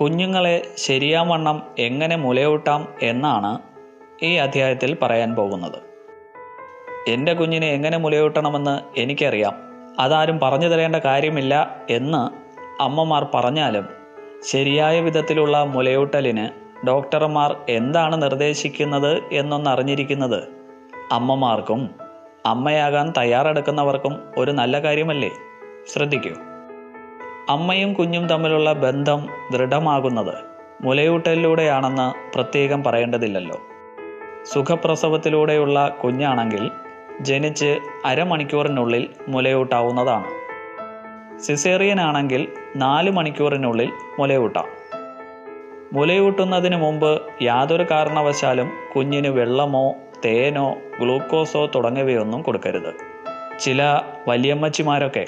കുഞ്ഞുങ്ങളെ ശരിയാവണ്ണം എങ്ങനെ മുലയൂട്ടാം എന്നാണ് ഈ അധ്യായത്തിൽ പറയാൻ പോകുന്നത്. എന്റെ കുഞ്ഞിനെ എങ്ങനെ മുലയൂട്ടണമെന്ന് എനിക്കറിയാം. അതാരും പറഞ്ഞു തരേണ്ട കാര്യമില്ല എന്ന് അമ്മമാർ പറഞ്ഞാലും ശരിയായ വിധത്തിലുള്ള മുലയൂട്ടലിന് ഡോക്ടർമാർ എന്താണ് നിർദ്ദേശിക്കുന്നത് എന്നൊന്നറിഞ്ഞിരിക്കുന്നത് അമ്മമാർക്കും അമ്മയാകാൻ തയ്യാറെടുക്കുന്നവർക്കും ഒരു നല്ല കാര്യമല്ലേ? ശ്രദ്ധിക്കൂ. അമ്മയും കുഞ്ഞും തമ്മിലുള്ള ബന്ധം ദൃഢമാകുന്നത് മുലയൂട്ടലിലൂടെയാണെന്ന് പ്രത്യേകം പറയേണ്ടതില്ലല്ലോ. സുഖപ്രസവത്തിലൂടെയുള്ള കുഞ്ഞാണെങ്കിൽ ജനിച്ച് അരമണിക്കൂറിനുള്ളിൽ മുലയൂട്ടാവുന്നതാണ്. സിസേറിയൻ ആണെങ്കിൽ നാല് മണിക്കൂറിനുള്ളിൽ മുലയൂട്ടാം. മുലയൂട്ടുന്നതിന് മുമ്പ് യാതൊരു കാരണവശാലും കുഞ്ഞിന് വെള്ളമോ തേനോ ഗ്ലൂക്കോസോ തുടങ്ങിയവയൊന്നും കൊടുക്കരുത്. ചില വലിയമ്മച്ചിമാരൊക്കെ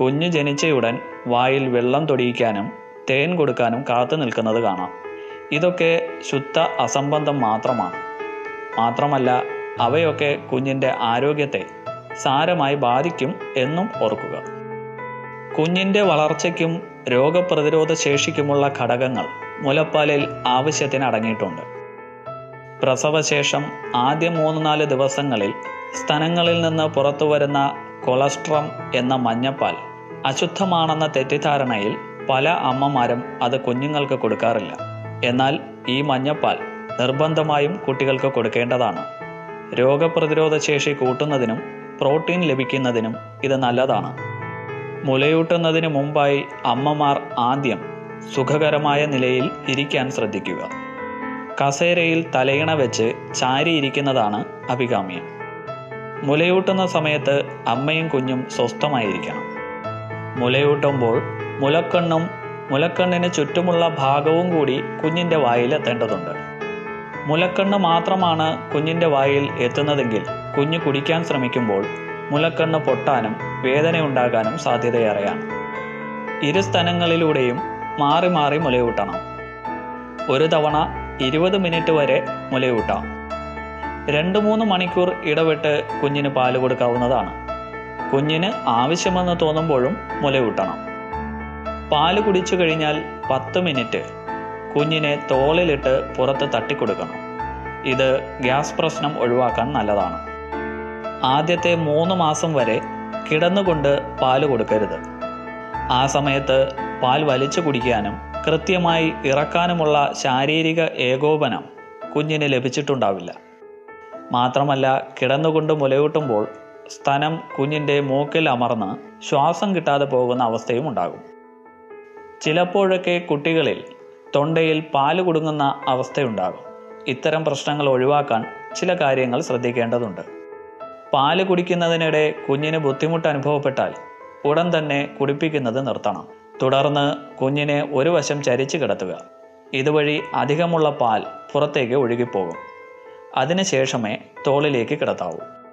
കുഞ്ഞ് ജനിച്ചയുടൻ വായിൽ വെള്ളം തൊടിയിക്കാനും തേൻ കൊടുക്കാനും കാത്തു നിൽക്കുന്നത് കാണാം. ഇതൊക്കെ ശുദ്ധ അസംബന്ധം മാത്രമാണ്. മാത്രമല്ല അവയൊക്കെ കുഞ്ഞിന്റെ ആരോഗ്യത്തെ സാരമായി ബാധിക്കും എന്നും ഓർക്കുക. കുഞ്ഞിന്റെ വളർച്ചയ്ക്കും രോഗപ്രതിരോധ ശേഷിക്കുമുള്ള ഘടകങ്ങൾ മുലപ്പാലിൽ ആവശ്യത്തിന് അടങ്ങിയിട്ടുണ്ട്. പ്രസവശേഷം ആദ്യ മൂന്ന് നാല് ദിവസങ്ങളിൽ സ്തനങ്ങളിൽ നിന്ന് പുറത്തു വരുന്ന കൊളസ്ട്രം എന്ന മഞ്ഞപ്പാൽ അശുദ്ധമാണെന്ന തെറ്റിദ്ധാരണയിൽ പല അമ്മമാരും അത് കുഞ്ഞുങ്ങൾക്ക് കൊടുക്കാറില്ല. എന്നാൽ ഈ മഞ്ഞപ്പാൽ നിർബന്ധമായും കുട്ടികൾക്ക് കൊടുക്കേണ്ടതാണ്. രോഗപ്രതിരോധ ശേഷി കൂട്ടുന്നതിനും പ്രോട്ടീൻ ലഭിക്കുന്നതിനും ഇത് നല്ലതാണ്. മുലയൂട്ടുന്നതിന് മുമ്പായി അമ്മമാർ ആദ്യം സുഖകരമായ നിലയിൽ ഇരിക്കാൻ ശ്രദ്ധിക്കുക. കസേരയിൽ തലയിണ വെച്ച് ചാരിയിരിക്കുന്നതാണ് അഭികാമ്യം. മുലയൂട്ടുന്ന സമയത്ത് അമ്മയും കുഞ്ഞും സ്വസ്ഥമായിരിക്കണം. മുലയൂട്ടുമ്പോൾ മുലക്കണ്ണും മുലക്കണ്ണിന് ചുറ്റുമുള്ള ഭാഗവും കൂടി കുഞ്ഞിന്റെ വായിൽ എത്തേണ്ടതുണ്ട്. മുലക്കണ്ണ് മാത്രമാണ് കുഞ്ഞിന്റെ വായിൽ എത്തുന്നതെങ്കിൽ കുഞ്ഞ് കുടിക്കാൻ ശ്രമിക്കുമ്പോൾ മുലക്കണ്ണ് പൊട്ടാനും വേദനയുണ്ടാകാനും സാധ്യതയേറെയാണ്. ഇരു സ്ഥലങ്ങളിലൂടെയും മാറി മാറി മുലയൂട്ടണം. ഒരു തവണ ഇരുപത് മിനിറ്റ് വരെ മുലയൂട്ടാം. രണ്ട് മൂന്ന് മണിക്കൂർ ഇടവിട്ട് കുഞ്ഞിന് പാൽ കൊടുക്കാവുന്നതാണ്. കുഞ്ഞിന് ആവശ്യമെന്ന് തോന്നുമ്പോഴും മുലയൂട്ടണം പാൽ കുടിച്ചു കഴിഞ്ഞാൽ പത്ത് മിനിറ്റ് കുഞ്ഞിനെ തോളിലിട്ട് പുറത്ത് തട്ടിക്കൊടുക്കണം. ഇത് ഗ്യാസ് പ്രശ്നം ഒഴിവാക്കാൻ നല്ലതാണ്. ആദ്യത്തെ മൂന്ന് മാസം വരെ കിടന്നുകൊണ്ട് പാൽ കൊടുക്കരുത്. ആ സമയത്ത് പാൽ വലിച്ചു കുടിക്കാനും കൃത്യമായി ഇറക്കാനുമുള്ള ശാരീരിക ഏകോപനം കുഞ്ഞിന് ലഭിച്ചിട്ടുണ്ടാവില്ല. മാത്രമല്ല കിടന്നുകൊണ്ട് മുലയൂട്ടുമ്പോൾ സ്തനം കുഞ്ഞിന്റെ മൂക്കിൽ അമർന്ന് ശ്വാസം കിട്ടാതെ പോകുന്ന അവസ്ഥയും ഉണ്ടാകും. ചിലപ്പോഴൊക്കെ കുട്ടികളിൽ തൊണ്ടയിൽ പാൽ കുടുങ്ങുന്ന അവസ്ഥയുണ്ടാകും. ഇത്തരം പ്രശ്നങ്ങൾ ഒഴിവാക്കാൻ ചില കാര്യങ്ങൾ ശ്രദ്ധിക്കേണ്ടതുണ്ട്. പാൽ കുടിക്കുന്നതിനിടെ കുഞ്ഞിന് ബുദ്ധിമുട്ട് അനുഭവപ്പെട്ടാൽ ഉടൻ തന്നെ കുടിപ്പിക്കുന്നത് നിർത്തണം. തുടർന്ന് കുഞ്ഞിനെ ഒരു വശം ചരിച്ചു കിടത്തുക. ഇതുവഴി അധികമുള്ള പാൽ പുറത്തേക്ക് ഒഴുകിപ്പോകും. അതിനുശേഷമേ തോളിലേക്ക് കിടത്താവൂ.